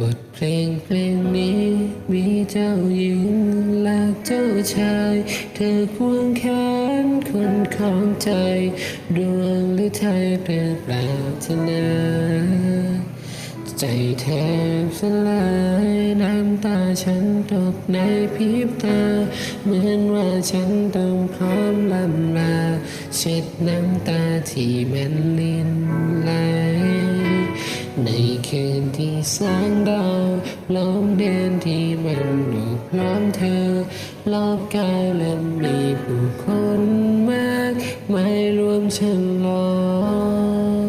บทเพลงเพลงนี้มีเจ้าหญิงและเจ้าชาย เธอควงแขนคนของใจ ดวงหรือไทยเปลี่ยนแปลงนาใจแทบสลายน้ำตาฉันตกในพริบตา เหมือนว่าฉันต้องพร้อมลำลา เช็ดน้ำตาที่มันลินไหล ในคืนที่แสงดาวล้อมเดือนที่มันโอบล้อมเธอรอบกายและมีผู้คนมากไมายรวมฉันลอง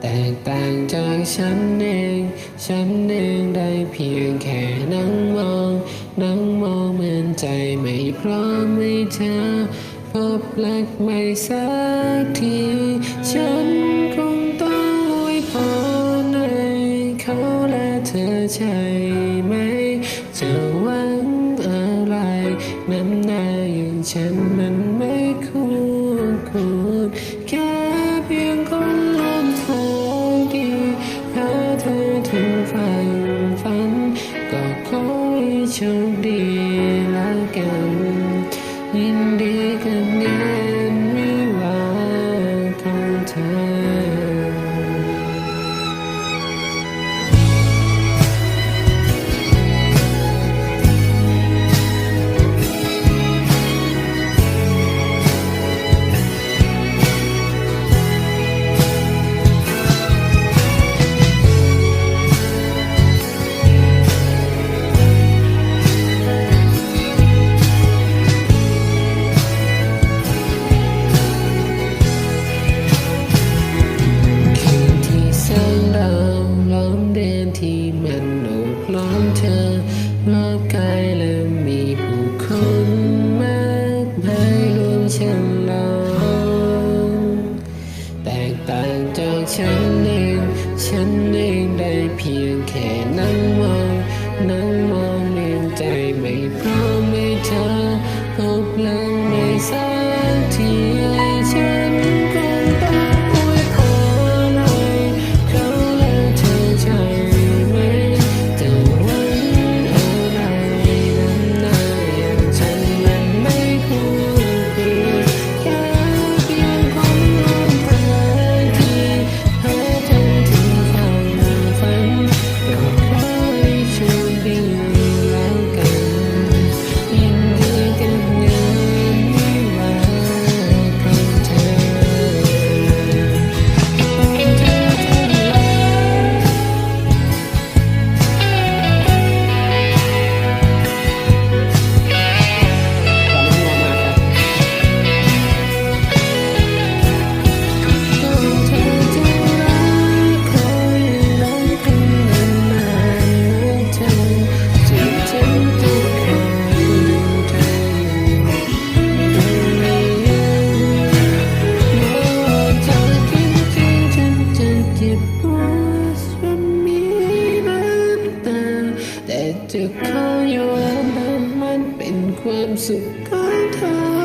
แตกต่างจากฉันเอง ฉันเองได้เพียงแค่นั่งมอง นั่งมองเหมือนใจไม่พร้อมให้เธอพบรักไม่สักที ฉันคง และเธอใช่ไหมจะหวังอะไรน้ำหน้าอย่างฉันมันไม่คู่ควรแค่เพียงคนลมทางดีพาเธอถึงฝันฝันก็ขอให้โชคดี ฉัน จะขอยอมรับมันเป็นความสุขของเธอ